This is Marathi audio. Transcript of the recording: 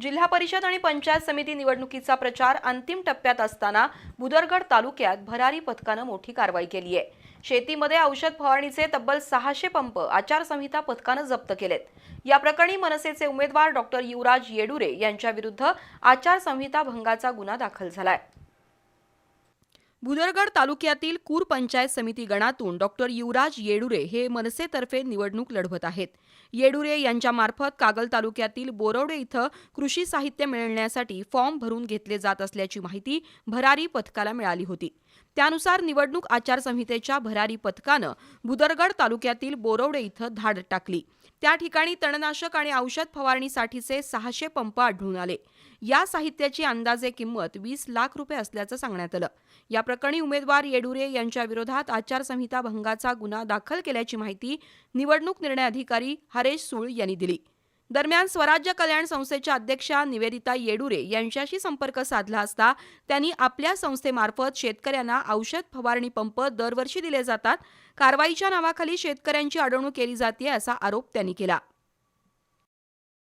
जिल्हा परिषद आणि पंचायत समिती निवडणुकीचा प्रचार अंतिम टप्प्यात असताना बुदरगड तालुक्यात भरारी पथकानं मोठी कारवाई केली आहे. शेतीमध्ये औषध फवारणीचे तब्बल सहाशे पंप आचारसंहिता पथकानं जप्त केलेत. या प्रकरणी मनसेचे उमेदवार डॉक्टर युवराज येडुरे यांच्याविरुद्ध आचारसंहिता भंगाचा गुन्हा दाखल झालाय. भुदरगड तालुक्यातील कूर पंचायत समिती गणातून डॉक्टर युवराज येडुरे हे मनसेतर्फे निवडणूक लढवत आहेत. येडुरे यांच्यामार्फत कागल तालुक्यातील बोरवडे इथं कृषी साहित्य मिळण्यासाठी फॉर्म भरून घेतले जात असल्याची माहिती भरारी पथकाला मिळाली होती. त्यानुसार निवडणूक आचारसंहितेच्या भरारी पथकानं भुदरगड तालुक्यातील बोरवडे इथं धाड टाकली. त्या ठिकाणी तणनाशक आणि औषध फवारणीसाठीचे सहाशे पंप आढळून आले. या साहित्याची अंदाजे किंमत वीस लाख रुपये असल्याचं सांगण्यात आलं. या प्रकरणी उमेदवार येडुरे यांच्या विरोधात आचारसंहिता भंगाचा गुन्हा दाखल केल्याची माहिती निवडणूक निर्णय अधिकारी हरेश सुळ यांनी दिली. दरम्यान स्वराज्य कल्याण संस्थेच्या अध्यक्षा निवेदिता येडुरे यांच्याशी संपर्क साधला असता त्यांनी आपल्या संस्थेमार्फत शेतकऱ्यांना औषध फवारणी पंप दरवर्षी दिले जातात. कारवाईच्या नावाखाली शेतकऱ्यांची अडवणूक केली जाते असा आरोप त्यांनी केला.